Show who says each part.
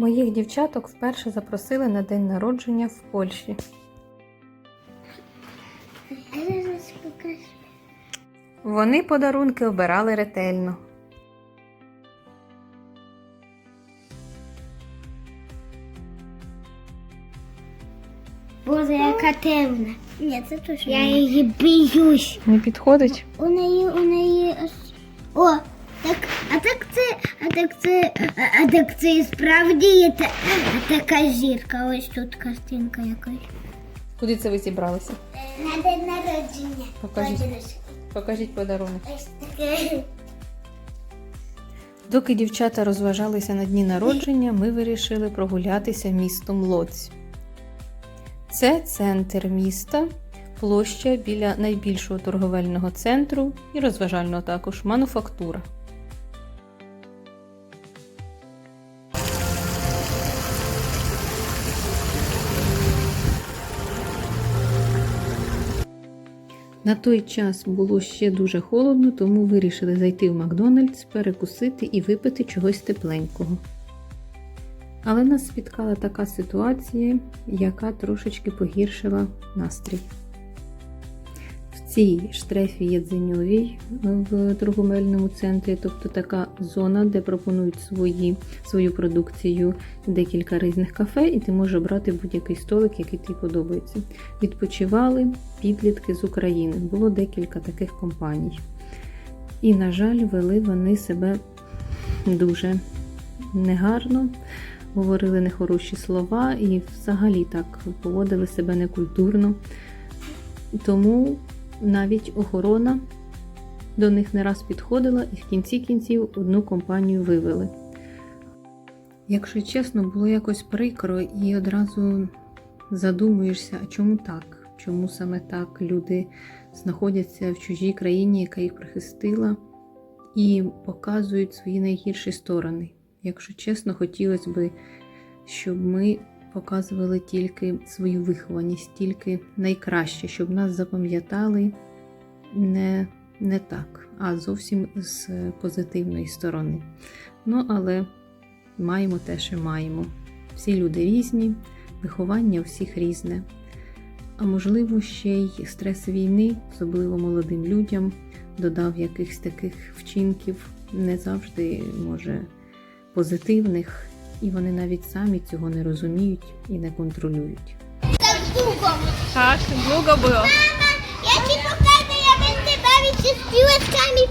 Speaker 1: Моїх дівчаток вперше запросили на день народження в Польщі. Вони подарунки обирали ретельно.
Speaker 2: Боже, яка темна. Ні, це точно. Я її боюсь.
Speaker 1: Не підходить?
Speaker 2: У неї, у неї. О, так, а так так це, а, так це і справді є та, така зірка. Ось тут картинка якась.
Speaker 1: Куди це ви зібралися?
Speaker 2: На день народження.
Speaker 1: Покажіть. Покажіть подарунок.
Speaker 2: Ось таке.
Speaker 1: Доки дівчата розважалися на дні народження, ми вирішили прогулятися містом Лоць. Це центр міста, площа біля найбільшого торговельного центру і розважального також мануфактура. На той час було ще дуже холодно, тому вирішили зайти в Макдональдс, перекусити і випити чогось тепленького. Але нас спіткала така ситуація, яка трошечки погіршила настрій. Цій штрефі Єдзеньовій в торговельному центрі, тобто така зона, де пропонують свої, свою продукцію декілька різних кафе, і ти можеш обрати будь-який столик, який тобі подобається. Відпочивали підлітки з України. Було декілька таких компаній. І, на жаль, вели вони себе дуже негарно, говорили нехороші слова і взагалі так поводили себе некультурно. Тому навіть охорона до них не раз підходила і в кінці кінців одну компанію вивели. Якщо чесно, було якось прикро і одразу задумуєшся, а чому так? Чому саме так люди знаходяться в чужій країні, яка їх прихистила, і показують свої найгірші сторони. Якщо чесно, хотілося б, щоб ми показували тільки свою вихованість, тільки найкраще, щоб нас запам'ятали не, не так, а зовсім з позитивної сторони. Ну, але маємо те, що маємо. Всі люди різні, виховання у всіх різне. А можливо, ще й стрес війни, особливо молодим людям, додав якихось таких вчинків, не завжди може позитивних, і вони навіть самі цього не розуміють і не контролюють.
Speaker 2: Так довго.
Speaker 1: Так, довго було.
Speaker 2: Я ті покажу, я без тебе зі співачками